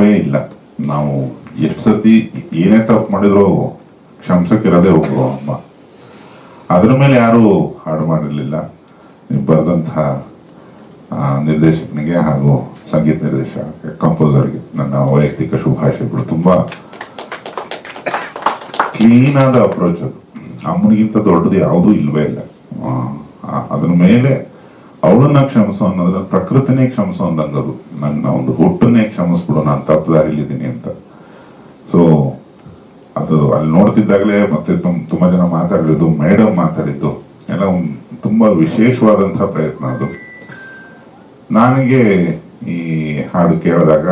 ಭಯವೇ ಇಲ್ಲ. ನಾವು ಎಷ್ಟು ಸತಿ ಏನೇ ತಪ್ಪು ಮಾಡಿದ್ರು ಕ್ಷಮಿಸಕ್ಕಿರೋದೇ ಒಬ್ರು ಅಮ್ಮ ಅದ್ರ ಮೇಲೆ ಯಾರೂ ಹಾಡು ಮಾಡಿರಲಿಲ್ಲ. ನೀವು ಬರೆದಂತಹ ನಿರ್ದೇಶಕನಿಗೆ ಹಾಗೂ ಸಂಗೀತ ನಿರ್ದೇಶಕ ಕಂಪೋಸರ್ಗೆ ನನ್ನ ವೈಯಕ್ತಿಕ ಶುಭಾಶಯಗಳು. ತುಂಬ ಕ್ಲೀನ್ ಆದ ಅಪ್ರೋಚ್ ಅದು. ಅಮ್ಮನಿಗಿಂತ ದೊಡ್ಡದು ಯಾವುದೂ ಇಲ್ಲವೇ ಇಲ್ಲ. ಅದ್ರ ಮೇಲೆ ಅವಳನ್ನ ಕ್ಷಮಿಸೋ ಅನ್ನೋದ್ರ ಪ್ರಕೃತಿನೇ ಕ್ಷಮಿಸೋ ಅಂದಂಗದು. ನನ್ನ ಒಂದು ಹುಟ್ಟನ್ನೇ ಕ್ಷಮಿಸ್ಬಿಡು ನಾನು ತಪ್ಪು ದಾರಿಲಿದ್ದೀನಿ ಅಂತ. ಸೊ ಅದು ಅಲ್ಲಿ ನೋಡ್ತಿದ್ದಾಗಲೇ ಮತ್ತೆ ತುಂಬ ತುಂಬಾ ಜನ ಮಾತಾಡಿದ್ದು ಮೇಡಮ್ ಮಾತಾಡಿದ್ದು. ಎಲ್ಲ ಒಂದು ತುಂಬಾ ವಿಶೇಷವಾದಂತಹ ಪ್ರಯತ್ನ ಅದು. ನನಗೆ ಈ ಹಾಡು ಕೇಳಿದಾಗ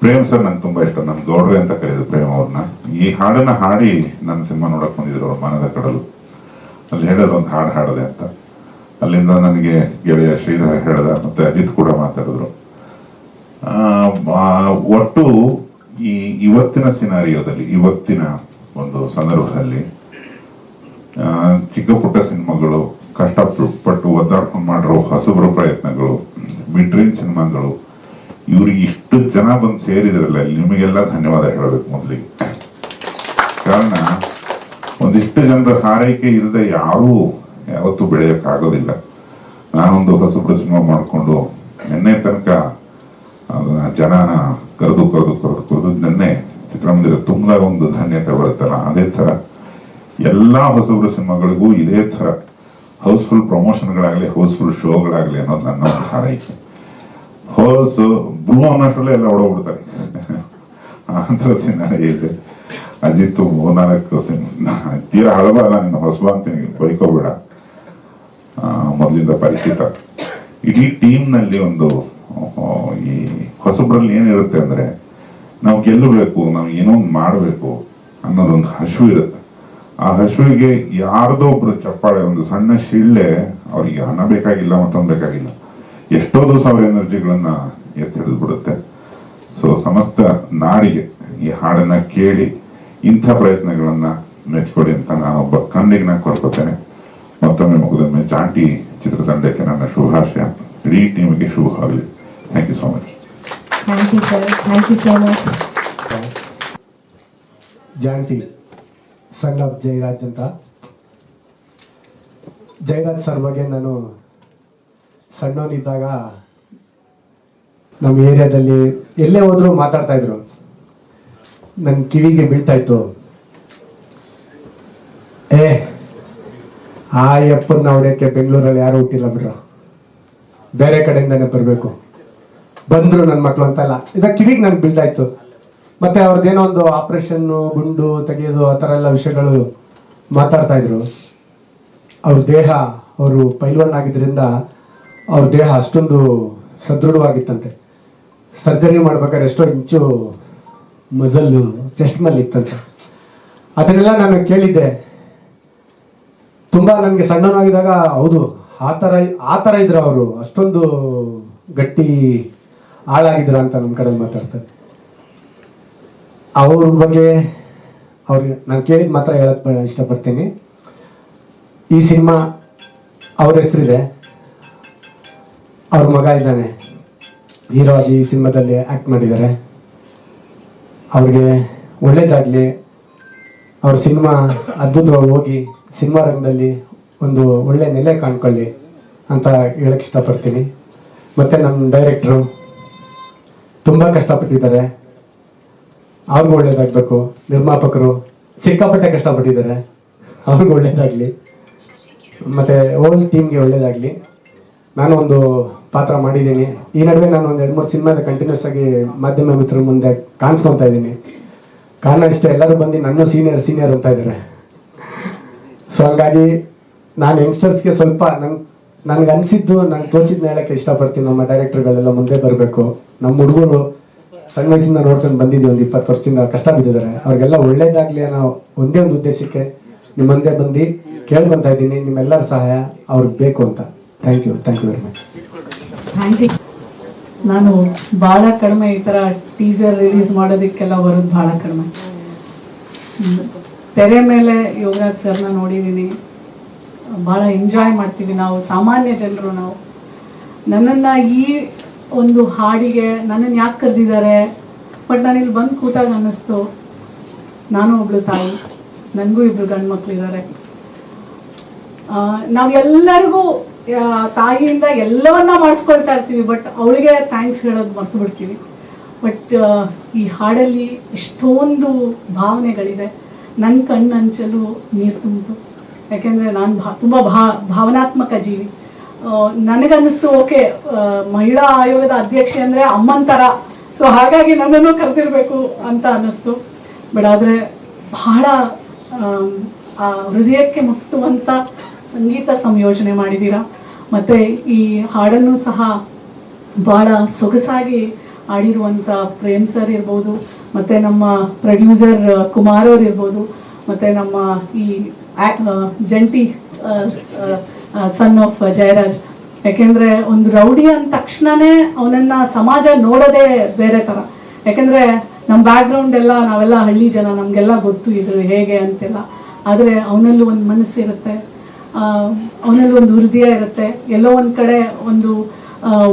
ಪ್ರೇಮ್ ಸರ್ ನಂಗೆ ತುಂಬಾ ಇಷ್ಟ. ನನ್ನ ಗೌಡ್ರೆ ಅಂತ ಕರೆಯೋದು ಪ್ರೇಮ್ ಅವ್ರನ್ನ ಈ ಹಾಡನ್ನ ಹಾಡಿ ನನ್ನ ಸಿನಿಮಾ ನೋಡಕ್ ಬಂದಿದ್ರು ಅವ್ರ ಮನದ ಕಡಲು. ಅಲ್ಲಿ ಹೇಳೋದು ಒಂದು ಹಾಡು ಹಾಡದೆ ಅಂತ. ಅಲ್ಲಿಂದ ನನಗೆ ಗೆಳೆಯ ಶ್ರೀಧರ ಹೇಳ್ದ, ಮತ್ತೆ ಅಜಿತ್ ಕೂಡ ಮಾತಾಡಿದ್ರು. ಒಟ್ಟು ಈ ಇವತ್ತಿನ ಸಿನಾರಿಯೋದಲ್ಲಿ, ಇವತ್ತಿನ ಒಂದು ಸಂದರ್ಭದಲ್ಲಿ ಚಿಕ್ಕ ಪುಟ್ಟ ಸಿನಿಮಾಗಳು, ಕಷ್ಟಪಟ್ಟು ಒದ್ದಾಡ್ಕೊಂಡು ಮಾಡಿರೋ ಹೊಸಬ್ರ ಪ್ರಯತ್ನಗಳು ಮಿಡ್ರೀನ್ ಸಿನಿಮಾಗಳು, ಇವ್ರಿಗೆ ಇಷ್ಟು ಜನ ಬಂದು ಸೇರಿದ್ರಲ್ಲ ನಿಮಗೆಲ್ಲ ಧನ್ಯವಾದ ಹೇಳಬೇಕು ಮೊದಲಿಗೆ. ಕಾರಣ, ಒಂದಿಷ್ಟು ಜನರ ಹಾರೈಕೆ ಇಲ್ಲದೆ ಯಾರೂ ಯಾವತ್ತೂ ಬೆಳೆಯೋಕ್ಕಾಗೋದಿಲ್ಲ ನಾನೊಂದು ಹಸುಬ್ರ ಸಿನಿಮಾ ಮಾಡಿಕೊಂಡು ನಿನ್ನೆ ತನಕ ಜನನ ಕರೆದು ಕರೆದು ಕರೆದು ಕರೆದು ನಿನ್ನೆ ಚಿತ್ರಮಂದಿರ ತುಂಬಾ ಒಂದು ಧನ್ಯತೆ ಬರುತ್ತಲ್ಲ, ಅದೇ ಥರ ಎಲ್ಲಾ ಹೊಸಬ್ರ ಸಿನಿಮಾಗಳಿಗೂ ಇದೇ ಥರ ಹೌಸ್ಫುಲ್ ಪ್ರಮೋಷನ್ಗಳಾಗಲಿ, ಹೌಸ್ಫುಲ್ ಶೋಗಳಾಗಲಿ ಅನ್ನೋದು ನನ್ನ ಒಂದು ಹಾರೈಕೆ. ಹೌಸ್ ಬ್ಲೂ ಅನ್ನೋಷ್ಟರಲ್ಲೇ ಎಲ್ಲ ಓಡೋಗ್ಬಿಡ್ತಾರೆ. ಆ ಸಿನಿಮಾ ಇದೆ. ಅಜಿತ್ ಮೂರ್ನಾಲ್ಕು ಸಿನಿಮಾ ತೀರಾ ಹಳಬ ನಿನ್ನ ಹೊಸಬ ಅಂತ ಬೈಕೋಬೇಡ. ಮೊದಲಿಂದ ಪರಿಚಿತ. ಇಡೀ ಟೀಮ್ನಲ್ಲಿ ಒಂದು ಈ ಹೊಸಬ್ರಲ್ಲಿ ಏನಿರುತ್ತೆ ಅಂದ್ರೆ, ನಾವು ಗೆಲ್ಲಬೇಕು, ನಾವು ಏನೋ ಒಂದು ಮಾಡಬೇಕು ಅನ್ನೋದೊಂದು ಹಸಿವು ಇರುತ್ತೆ. ಆ ಹಸಿವಿಗೆ ಯಾರ್ದೋ ಒಬ್ರು ಚಪ್ಪಾಳೆ, ಒಂದು ಸಣ್ಣ ಶಿಳ್ಳೆ, ಅವರಿಗೆ ಹಣ ಬೇಕಾಗಿಲ್ಲ, ಮತ್ತೊಂದು ಬೇಕಾಗಿಲ್ಲ. ಎಷ್ಟೋ ದಿವಸ ಅವ್ರ ಎನರ್ಜಿಗಳನ್ನ ಎತ್ತಿ ಹಿಡಿದು ಬಿಡುತ್ತೆ ಸೊ ಸಮಸ್ತ ನಾಡಿಗೆ ಈ ಹಾಡನ್ನ ಕೇಳಿ, ಇಂಥ ಪ್ರಯತ್ನಗಳನ್ನ ಮೆಚ್ಕೊಡಿ ಅಂತ ನಾನೊಬ್ಬ ಕಣ್ಣಿಗೆ ನಾನು ಕೊರ್ಕೋತೇನೆ ಮತ್ತೊಮ್ಮೆ ಮುಗಿದೊಮ್ಮೆ ಜಾಂಟಿ ಚಿತ್ರತಂಡಕ್ಕೆ ನನ್ನ ಶುಭಾಶಯ ಇಡೀ ಟೀಮ್ಗೆ ಶುಭ ಆಗಲಿ thank you so much thank you sir thank you so much Jonty son of Jairaj ಅಂತ ಜೈರಾಜ್ ಸರ್ ಬಗ್ಗೆ ನಾನು ಸಣ್ಣವನಿದ್ದಾಗ ನಮ್ಮ ಏರಿಯಾದಲ್ಲಿ ಎಲ್ಲೇ ಹೋದ್ರು ಮಾತಾಡ್ತಾ ಇದ್ರು. ನನ್ನ ಕಿವಿಗೆ ಬೀಳ್ತಾ ಇತ್ತು. ಏ ಆ ಯಪ್ಪನ್ನ ಹೊಡೆಯಕ್ಕೆ ಬೆಂಗಳೂರಲ್ಲಿ ಯಾರು ಹುಟ್ಟಿಲ್ಲ ಬಿಡು ಬೇರೆ ಕಡೆಯಿಂದಾನೆ ಬರಬೇಕು. ಬಂದ್ರು ನನ್ನ ಮಕ್ಕಳು ಅಂತ ಅಲ್ಲ ಇದಾಗ ಕಿವಿಗೆ ನನ್ಗೆ ಆಯ್ತು ಮತ್ತೆ ಅವ್ರದ್ದೇನೋ ಒಂದು ಆಪರೇಷನ್ ಗುಂಡು ತೆಗೆಯೋದು, ಆ ಥರ ಎಲ್ಲ ವಿಷಯಗಳು ಮಾತಾಡ್ತಾ ಇದ್ರು. ಅವ್ರ ದೇಹ, ಅವರು ಪೈಲ್ವಾನ್ ಆಗಿದ್ರಿಂದ ಅವ್ರ ದೇಹ ಅಷ್ಟೊಂದು ಸದೃಢವಾಗಿತ್ತಂತೆ. ಸರ್ಜರಿ ಮಾಡ್ಬೇಕಾದ್ರೆ ಎಷ್ಟೋ ಇಂಚು ಮಜಲ್ಲು, ಚೆಸ್ಟ್ ಮೇಲೆ ಇತ್ತಂತೆ ಅದನ್ನೆಲ್ಲ ನಾನು ಕೇಳಿದ್ದೆ. ತುಂಬಾ ನನಗೆ ಸಣ್ಣನಾಗಿದ್ದಾಗ ಹೌದು, ಆ ಥರ ಆ ಥರ ಇದ್ರು ಅವರು. ಅಷ್ಟೊಂದು ಗಟ್ಟಿ ಹಾಳಾಗಿದ್ರ ಅಂತ ನಮ್ಮ ಕಡೆ ಮಾತಾಡ್ತಾರೆ ಅವ್ರ ಬಗ್ಗೆ ಅವ್ರಿಗೆ ನಾನು ಕೇಳಿದ ಮಾತ್ರ ಹೇಳಕ್ ಇಷ್ಟಪಡ್ತೀನಿ. ಈ ಸಿನಿಮಾ ಅವ್ರ ಹೆಸರಿದೆ. ಅವ್ರ ಮಗ ಇದ್ದಾನೆ. ಹೀರೋ ಈ ಸಿನಿಮಾದಲ್ಲಿ ಆಕ್ಟ್ ಮಾಡಿದ್ದಾರೆ. ಅವ್ರಿಗೆ ಒಳ್ಳೇದಾಗ್ಲಿ. ಅವ್ರ ಸಿನಿಮಾ ಅದ್ಭುತವಾಗಿ ಹೋಗಿ ಸಿನಿಮಾ ರಂಗದಲ್ಲಿ ಒಂದು ಒಳ್ಳೆ ನೆಲೆ ಕಾಣ್ಕೊಳ್ಳಿ ಅಂತ ಹೇಳಕ್ ಇಷ್ಟಪಡ್ತೀನಿ. ಮತ್ತೆ ನಮ್ಮ ಡೈರೆಕ್ಟ್ರು ತುಂಬಾ ಕಷ್ಟಪಟ್ಟಿದ್ದಾರೆ. ಅವ್ರಿಗೂ ಒಳ್ಳೇದಾಗ್ಬೇಕು. ನಿರ್ಮಾಪಕರು ಸಿಕ್ಕಾಪಟ್ಟೆ ಕಷ್ಟಪಟ್ಟಿದ್ದಾರೆ. ಅವ್ರಿಗೂ ಒಳ್ಳೇದಾಗ್ಲಿ. ಮತ್ತೆ ಓಲ್ ಟೀಮ್ಗೆ ಒಳ್ಳೇದಾಗ್ಲಿ. ನಾನು ಒಂದು ಪಾತ್ರ ಮಾಡಿದ್ದೀನಿ. ಈ ನಡುವೆ ನಾನು ಒಂದು ಎರಡು ಮೂರು ಸಿನಿಮಾದ ಕಂಟಿನ್ಯೂಸ್ ಆಗಿ ಮಾಧ್ಯಮ ಮಿತ್ರರ ಮುಂದೆ ಕಾಣಿಸ್ಕೊತಾ ಇದ್ದೀನಿ. ಕಾರಣ ಇಷ್ಟ, ಎಲ್ಲರೂ ಬಂದು ನನ್ನ ಸೀನಿಯರ್ ಸೀನಿಯರ್ ಅಂತ ಇದ್ದಾರೆ. ಸೊ ಹಂಗಾಗಿ ನಾನು ಯಂಗ್ಸ್ಟರ್ಸ್ಗೆ ಸ್ವಲ್ಪ ನಂಗೆ ನನ್ಗೆ ಅನಿಸಿದ್ದು, ನಂಗೆ ತೋಚಿದ್ನ ಹೇಳಕ್ಕೆ ಇಷ್ಟಪಡ್ತೀನಿ. ನಮ್ಮ ಡೈರೆಕ್ಟರ್ಗಳೆಲ್ಲ ಮುಂದೆ ಬರಬೇಕು. ನಮ್ಮ ಹುಡುಗರು ಸಣ್ಣ ವಯಸ್ಸಿಂದ ನೋಡ್ಕೊಂಡು ಬಂದಿದ್ದೀವಿ, ಒಂದು ಇಪ್ಪತ್ತು ವರ್ಷದಿಂದ ಕಷ್ಟ ಬಿದ್ದಿದ್ದಾರೆ ಅವ್ರಿಗೆಲ್ಲ ಒಳ್ಳೇದಾಗ್ಲಿ ಅನ್ನೋ ಒಂದೇ ಒಂದು ಉದ್ದೇಶಕ್ಕೆ ನಿಮ್ಮ ಮುಂದೆ ಬಂದು ಕೇಳ್ಕೊಂತ ಇದ್ದೀನಿ. ನಿಮ್ಮೆಲ್ಲರ ಸಹಾಯ ಅವ್ರಿಗೆ ಬೇಕು ಅಂತ. Thank you thank you very much thank ನಾನು ಭಾಳ ಕಡಿಮೆ ಈ ಥರ ಟೀಸರ್ ರಿಲೀಸ್ ಮಾಡೋದಕ್ಕೆಲ್ಲ ಬರೋದು ಭಾಳ ಕಡಿಮೆ. ತೆರೆ ಮೇಲೆ ಯೋಗರಾಜ್ ಸರ್ನ ನೋಡಿದ್ದೀನಿ ಭಾಳ ಎಂಜಾಯ್ ಮಾಡ್ತೀವಿ ನಾವು, ಸಾಮಾನ್ಯ ಜನರು ನಾವು. ನನ್ನನ್ನು ಈ ಒಂದು ಹಾಡಿಗೆ ನನ್ನನ್ನು ಯಾಕೆ ಕರೆದಿದ್ದಾರೆ? ಬಟ್ ನಾನು ಇಲ್ಲಿ ಬಂದು ಕೂತಾಗ ಅನ್ನಿಸ್ತು, ನಾನು ಒಬ್ಳು ತಾಯಿ, ನನಗೂ ಇಬ್ರು ಗಂಡು ಮಕ್ಳಿದ್ದಾರೆ ನಾವೆಲ್ಲರಿಗೂ ತಾಯಿಯಿಂದ ಎಲ್ಲವನ್ನ ಮಾಡಿಸ್ಕೊಳ್ತಾ ಇರ್ತೀವಿ, ಬಟ್ ಅವಳಿಗೆ ಥ್ಯಾಂಕ್ಸ್ ಹೇಳೋದು ಮರ್ತು ಬಿಡ್ತೀವಿ ಬಟ್ ಈ ಹಾಡಲ್ಲಿ ಎಷ್ಟೊಂದು ಭಾವನೆಗಳಿದೆ. ನನ್ನ ಕಣ್ಣಂಚಲು ನೀರು ತುಂಬಿತು. ಯಾಕೆಂದರೆ ನಾನು ಭಾ, ತುಂಬ ಭಾ, ಭಾವನಾತ್ಮಕ ಜೀವಿ. ನನಗನ್ನಿಸ್ತು, ಓಕೆ ಮಹಿಳಾ ಆಯೋಗದ ಅಧ್ಯಕ್ಷೆ ಅಂದರೆ ಅಮ್ಮನ ಥರ ಸೊ ಹಾಗಾಗಿ ನನ್ನನ್ನು ಕರೆದಿರಬೇಕು ಅಂತ ಅನ್ನಿಸ್ತು. ಬಟ್ ಆದರೆ ಬಹಳ ಆ, ಹೃದಯಕ್ಕೆ ಮುಟ್ಟುವಂಥ ಸಂಗೀತ ಸಂಯೋಜನೆ ಮಾಡಿದ್ದೀರಾ ಮತ್ತು ಈ ಹಾಡನ್ನು ಸಹ ಭಾಳ ಸೊಗಸಾಗಿ ಆಡಿರುವಂಥ ಪ್ರೇಮ್ ಸರ್ ಇರ್ಬೋದು, ಮತ್ತು ನಮ್ಮ ಪ್ರೊಡ್ಯೂಸರ್ ಕುಮಾರ್ ಅವ್ರು ಇರ್ಬೋದು, ಮತ್ತು ನಮ್ಮ ಈ ಜಂಟಿ ಸನ್ ಆಫ್ ಜಯರಾಜ್. ಯಾಕೆಂದರೆ ಒಂದು ರೌಡಿ ಅಂದ ತಕ್ಷಣನೇ ಅವನನ್ನು ಸಮಾಜ ನೋಡೋದೇ ಬೇರೆ ಥರ ಯಾಕೆಂದರೆ ನಮ್ಮ ಬ್ಯಾಕ್ಗ್ರೌಂಡ್ ಎಲ್ಲ ನಾವೆಲ್ಲ ಹಳ್ಳಿ ಜನ, ನಮಗೆಲ್ಲ ಗೊತ್ತು ಇದು ಹೇಗೆ ಅಂತೆಲ್ಲ. ಆದರೆ ಅವನಲ್ಲೂ ಒಂದು ಮನಸ್ಸಿರುತ್ತೆ ಅವನಲ್ಲಿ ಒಂದು ಹೃದಯ ಇರುತ್ತೆ. ಎಲ್ಲೋ ಒಂದು ಕಡೆ ಒಂದು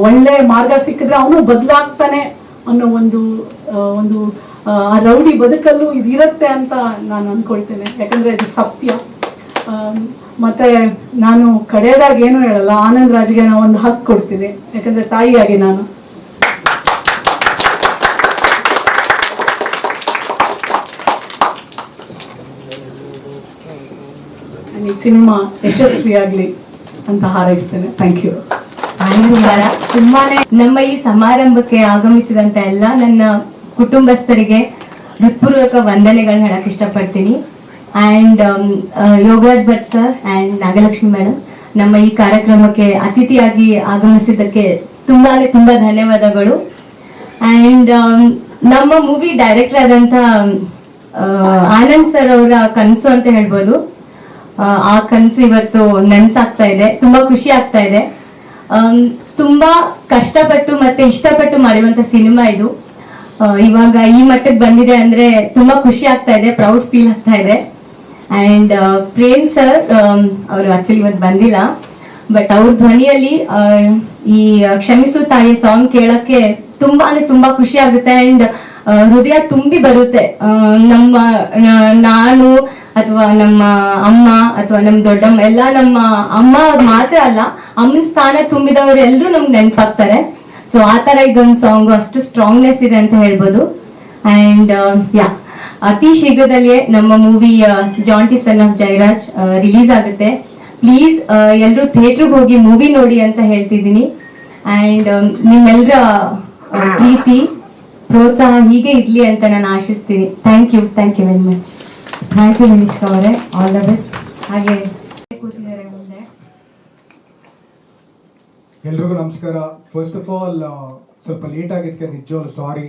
ಒಳ್ಳೆ ಮಾರ್ಗ ಸಿಕ್ಕಿದ್ರೆ ಅವನು ಬದಲಾಗ್ತಾನೆ ಅನ್ನೋ ಒಂದು ಒಂದು ಆ, ರೌಡಿ ಬದುಕಲ್ಲೂ ಇದಿರುತ್ತೆ ಅಂತ ನಾನು ಅಂದ್ಕೊಳ್ತೇನೆ ಯಾಕಂದ್ರೆ ಇದು ಸತ್ಯ. ಮತ್ತೆ ನಾನು ಕಡೆಯದಾಗ ಏನು ಹೇಳಲ್ಲ ಆನಂದ್ ರಾಜ್ಗೆ ನಾನು ಒಂದು ಹಕ್ಕು ಕೊಡ್ತೀನಿ. ಯಾಕಂದ್ರೆ ತಾಯಿಯಾಗಿ ನಾನು. ಈ ಸಿನಿಮಾ ಯಶಸ್ವಿಯಾಗ್ಲಿ ಅಂತ ಹಾರೈಸ್ತೇನೆ. ಥ್ಯಾಂಕ್ ಯು ನಮಸ್ಕಾರ. ತುಂಬಾನೇ ನಮ್ಮ ಈ ಸಮಾರಂಭಕ್ಕೆ ಆಗಮಿಸಿದಂತ ಎಲ್ಲ ನನ್ನ ಕುಟುಂಬಸ್ಥರಿಗೆ ಹೃತ್ಪೂರ್ವಕ ವಂದನೆಗಳನ್ನ ಹೇಳಕ್ ಇಷ್ಟಪಡ್ತೀನಿ. And Yogaraj Bhat sir and Nagalakshmi madam ನಮ್ಮ ಈ ಕಾರ್ಯಕ್ರಮಕ್ಕೆ ಅತಿಥಿಯಾಗಿ ಆಗಮಿಸಿದ್ದಕ್ಕೆ ತುಂಬಾನೇ ತುಂಬಾ ಧನ್ಯವಾದಗಳು. ಅಂಡ್ ನಮ್ಮ ಮೂವಿ ಡೈರೆಕ್ಟರ್ ಆದಂತ ಆ, ಆನಂದ್ ಸರ್ ಅವರ ಕನಸು ಅಂತ ಹೇಳ್ಬೋದು. ಆ, ಆ ಕನಸು ಇವತ್ತು ನನ್ಸಾಗ್ತಾ ಇದೆ. ತುಂಬಾ ಖುಷಿ ಆಗ್ತಾ ಇದೆ. ತುಂಬಾ ಕಷ್ಟಪಟ್ಟು ಮತ್ತೆ ಇಷ್ಟಪಟ್ಟು ಮಾಡಿರುವಂತ ಸಿನಿಮಾ ಇದು. ಇವಾಗ ಈ ಮಟ್ಟಕ್ಕೆ ಬಂದಿದೆ ಅಂದ್ರೆ ತುಂಬಾ ಖುಷಿ ಆಗ್ತಾ ಇದೆ ಪ್ರೌಡ್ ಫೀಲ್ ಆಗ್ತಾ ಇದೆ. ಅಂಡ್ ಪ್ರೇಮ್ ಸರ್ ಅವರು ಆಕ್ಚುಲಿ ಇವತ್ತು ಬಂದಿಲ್ಲ. ಬಟ್ ಅವ್ರ ಧ್ವನಿಯಲ್ಲಿ ಈ ಕ್ಷಮಿಸು ತಾಯಿ ಸಾಂಗ್ ಕೇಳಕ್ಕೆ ತುಂಬಾ ಅಂದ್ರೆ ತುಂಬಾ ಖುಷಿ ಆಗುತ್ತೆ. ಅಂಡ್ ಹೃದಯ ತುಂಬಿ ಬರುತ್ತೆ. ನಮ್ಮ ನಾನು ಅಥವಾ ನಮ್ಮ ಅಮ್ಮ ಅಥವಾ ನಮ್ಮ ದೊಡ್ಡಮ್ಮ, ಎಲ್ಲ ನಮ್ಮ ಅಮ್ಮ ಮಾತ್ರ ಅಲ್ಲ, ಅಮ್ಮನ ಸ್ಥಾನ ತುಂಬಿದವರು ಎಲ್ಲರೂ ನಮ್ಗೆ ನೆನಪಾಗ್ತಾರೆ. ಸೊ ಆ ತರ ಇದೊಂದು ಸಾಂಗ್ ಅಷ್ಟು ಸ್ಟ್ರಾಂಗ್ನೆಸ್ ಇದೆ ಅಂತ ಹೇಳ್ಬೋದು. ಅಂಡ್ ಯಾ ಅತಿ ಶೀಘ್ರದಲ್ಲಿಯೇ ನಮ್ಮ movie Jonty son of Jairaj release ಆಗುತ್ತೆ. ಪ್ಲೀಸ್ ಎಲ್ಲರೂ ಥಿಯೇಟ್ರಿಗೆ ಹೋಗಿ ಮೂವಿ ನೋಡಿ ಅಂತ ಹೇಳ್ತಿದ್ದೀನಿ. ಅಂಡ್ ನಿಮ್ಮೆಲ್ಲರ ಪ್ರೀತಿ, ಪ್ರೋತ್ಸಾಹ ಹೀಗೆ ಇರಲಿ ಅಂತ ನಾನು ಆಶಿಸ್ತೀನಿ. Thank you thank you very much thank you Vinishka ಅವರೇ. ಆಲ್ ದ ಬೆಸ್ಟ್ ಹಾಗೆ ಕೂತಿದ್ದಾರೆ ಮುಂದೆ. ಎಲ್ರಿಗೂ ನಮಸ್ಕಾರ. ಫಸ್ಟ್ ಆಫ್ ಆಲ್ ಸ್ವಲ್ಪ ಲೇಟ್ ಆಗಿದ್ದಕ್ಕೆ ನಿಜವಾಗ್ಲು ಸಾರಿ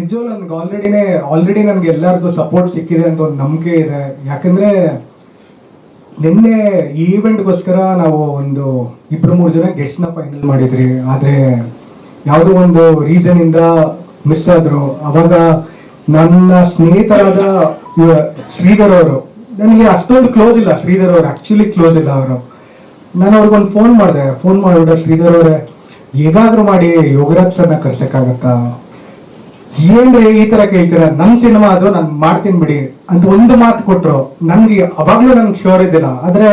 ನಿಜವಾಗ್ಲು ನನಗೆ ಆಲ್ರೆಡಿನೇ ಆಲ್ರೆಡಿ ನನಗೆ ಎಲ್ಲರದ್ದು ಸಪೋರ್ಟ್ ಸಿಕ್ಕಿದೆ ಅಂತ ಒಂದು ನಂಬಿಕೆ ಇದೆ. ಯಾಕಂದ್ರೆ ನಿನ್ನೆ ಈ ಈವೆಂಟ್ಗೋಸ್ಕರ ನಾವು ಒಂದು ಇಬ್ಬರು ಮೂರು ಜನ ಗೆಸ್ಟ್ನ ಫೈನಲ್ ಮಾಡಿದ್ರಿ. ಆದರೆ ಯಾವುದೋ ಒಂದು ರೀಸನ್ ಇಂದ ಮಿಸ್ ಆದ್ರು. ಅವಾಗ ನನ್ನ ಸ್ನೇಹಿತರಾದ ಶ್ರೀಧರ್ ಅವರು. ನನಗೆ ಅಷ್ಟೊಂದು ಕ್ಲೋಸ್ ಇಲ್ಲ. ಶ್ರೀಧರ್ ಅವರು ಆಕ್ಚುಲಿ ಕ್ಲೋಸ್ ಇಲ್ಲ ಅವರು. ನಾನು ಅವ್ರಿಗೊಂದು ಫೋನ್ ಮಾಡಿದೆ. ಫೋನ್ ಮಾಡಿಬಿಟ್ಟ ಶ್ರೀಧರ್ ಅವರೇ ಹೇಗಾದ್ರೂ ಮಾಡಿ, ಯೋಗರಾಜ್ ಸರ್ನ ಕರ್ಸಕ್ಕಾಗತ್ತಾ? ಏನ್ರಿ ಈ ತರ ಕೇಳ್ತೀರ? ನಮ್ ಸಿನಿಮಾ ಅದು ನಾನು ಮಾಡ್ತೀನಿ ಬಿಡಿ ಅಂತ ಒಂದು ಮಾತು ಕೊಟ್ರು. ನನ್ಗೆ ಅವಾಗ್ಲೂ ನನ್ಗೆ ಶೋರ್ ಇದ್ದಿಲ್ಲ. ಆದ್ರೆ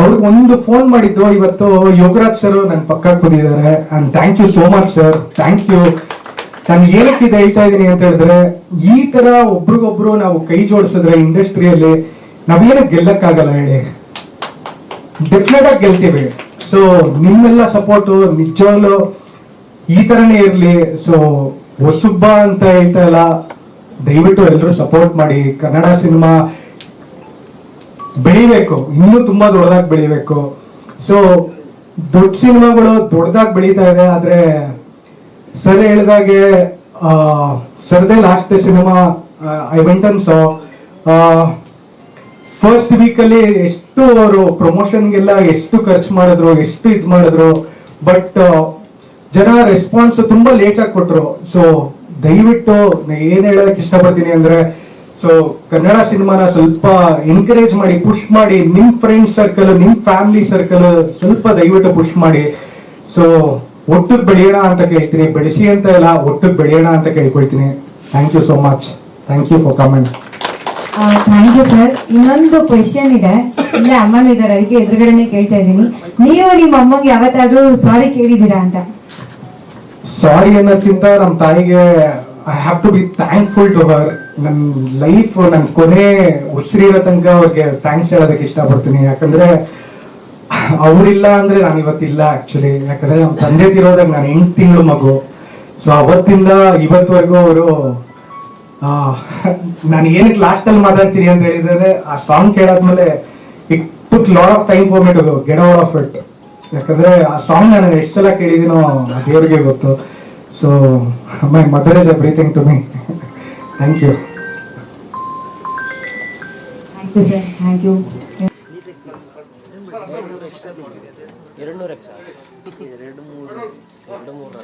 ಅವ್ರಿಗೆ ಒಂದು ಫೋನ್ ಮಾಡಿದ್ದು ಇವತ್ತು ಯೋಗರಾಜ್ ಸರ್ ನನ್ ಪಕ್ಕ ಕೂತಿದ್ದಾರೆ. And thank you so much sir thank you ನಾನು ಏನಕ್ಕೆ ಇದು ಹೇಳ್ತಾ ಇದ್ದೀನಿ ಅಂತ ಹೇಳಿದ್ರೆ, ಈ ತರ ಒಬ್ರಿಗೊಬ್ರು ನಾವು ಕೈ ಜೋಡಿಸಿದ್ರೆ ಇಂಡಸ್ಟ್ರಿಯಲ್ಲಿ ನಾವೇನು ಗೆಲ್ಲಕ್ಕಾಗಲ್ಲ ಹೇಳಿ. ಡೆಫಿನೆಟ್ ಆಗಿ ಗೆಲ್ತೀವಿ. ಸೊ ನಿಮ್ಮೆಲ್ಲ ಸಪೋರ್ಟು ನಿಜವಾಗ್ಲು ಈ ತರನೇ ಇರಲಿ. ಸೊ ಹೊಸುಬ್ಬ ಅಂತ ಹೇಳ್ತಾ ಇಲ್ಲ. ದಯವಿಟ್ಟು ಎಲ್ಲರೂ ಸಪೋರ್ಟ್ ಮಾಡಿ. ಕನ್ನಡ ಸಿನಿಮಾ ಬೆಳಿಬೇಕು. ಇನ್ನೂ ತುಂಬಾ ದೊಡ್ಡದಾಗಿ ಬೆಳಿಬೇಕು. ಸೊ ದೊಡ್ಡ ಸಿನಿಮಾಗಳು ದೊಡ್ಡದಾಗಿ ಬೆಳೀತಾ ಇದೆ. ಆದ್ರೆ ಸರ್ ಹೇಳಿದಾಗೆ ಸರ್ದೇ last cinema I went on so first week ಅಲ್ಲಿ ಎಷ್ಟು ಅವರು ಪ್ರಮೋಷನ್ಗೆಲ್ಲ ಎಷ್ಟು ಖರ್ಚು ಮಾಡಿದ್ರು, ಎಷ್ಟು ಇದು ಮಾಡಿದ್ರು ಬಟ್ ಜನ ರೆಸ್ಪಾನ್ಸ್ ತುಂಬಾ ಲೇಟ್ ಆಗಿ ಕೊಟ್ರು. ಸೊ ದಯವಿಟ್ಟು ಏನ್ ಹೇಳಕ್ ಇಷ್ಟಪಡ್ತೀನಿ ಅಂದ್ರೆ ಸೊ ಕನ್ನಡ ಸಿನಿಮಾನ ಸ್ವಲ್ಪ ಎನ್ಕರೇಜ್ ಮಾಡಿ ಪುಷ್ ಮಾಡಿ, ನಿಮ್ ಫ್ರೆಂಡ್ ಸರ್ಕಲ್ ನಿಮ್ ಫ್ಯಾಮಿಲಿ ಸರ್ಕಲ್ ಸ್ವಲ್ಪ ದಯವಿಟ್ಟು ಪುಷ್ ಮಾಡಿ. ಸೊ ಒಟ್ಟಿಗೆ ಬೆಳೆಯೋಣ ಅಂತ ಕೇಳ್ತೀನಿ ಬೆಳೆಸಿ ಅಂತ ಇಲ್ಲ ಒಟ್ಟು ಬೆಳೆಯೋಣ ಅಂತ ಕೇಳ್ಕೊಳ್ತೀನಿ. Thank you so much thank you for comment thank you sir ಇನ್ನೊಂದು ಕ್ವೆಶನ್ ಇದೆ. ಇಲ್ಲೇ ಅಮ್ಮನೂ ಇದ್ದಾರೆ ಅದಕ್ಕೆ ಎದುರುಗಡೆನೆ ಕೇಳ್ತಾ ಇದ್ದೀನಿ. ನೀವು ನಿಮ್ಮ ಅಮ್ಮಗೆ ಯಾವತ್ತಾದ್ರೂ ಸಾರಿ ಕೇಳಿದ್ದೀರಾ ಅಂತ? ಸಾರಿ ಅನ್ನೋದಕ್ಕಿಂತ ನಮ್ಮ ತಾಯಿಗೆ I have to be thankful to her ನನ್ನ ಲೈಫ್ ನನ್ನ ಕೊನೆ ಉಸಿರಿರೋ ತನಕ ಅವ್ರಿಗೆ ಥ್ಯಾಂಕ್ಸ್ ಹೇಳೋದಕ್ಕೆ ಇಷ್ಟಪಡ್ತೀನಿ. ಯಾಕಂದ್ರೆ ಅವರಿಲ್ಲ ಅಂದ್ರೆ ನಾನು ಇವತ್ತಿಲ್ಲ ಆಕ್ಚುಲಿ ಯಾಕಂದ್ರೆ ನಮ್ಮ ತಂದೆ ತಿರೋದಾಗ ನಾನು ಎಂಟು ತಿಂಗಳು ಮಗು. ಸೊ ಅವತ್ತಿಂದ ಇವತ್ತವರೆಗೂ ಅವರು ನಾನು ಏನಕ್ಕೆ ಲಾಸ್ಟ್ ಅಲ್ಲಿ ಮಾತಾಡ್ತೀನಿ ಅಂತ ಹೇಳಿದ್ರೆ ಆ song ಕೇಳಾದ್ಮೇಲೆ it took lot of time for me to get out of it ಯಾಕಂದ್ರೆ ಆ ಸಾಂಗ್ ನಾನು ಎಷ್ಟು ಸಲ ಕೇಳಿದೀನೋ ಆ ದೇವ್ರಿಗೆ ಗೊತ್ತು. So my mother is everything to me thank you thank you sir thank you ಎರಡು ನೂರು ಎಕ್ಸ ಎರಡು ಮೂರು ಎರಡು ಮೂರು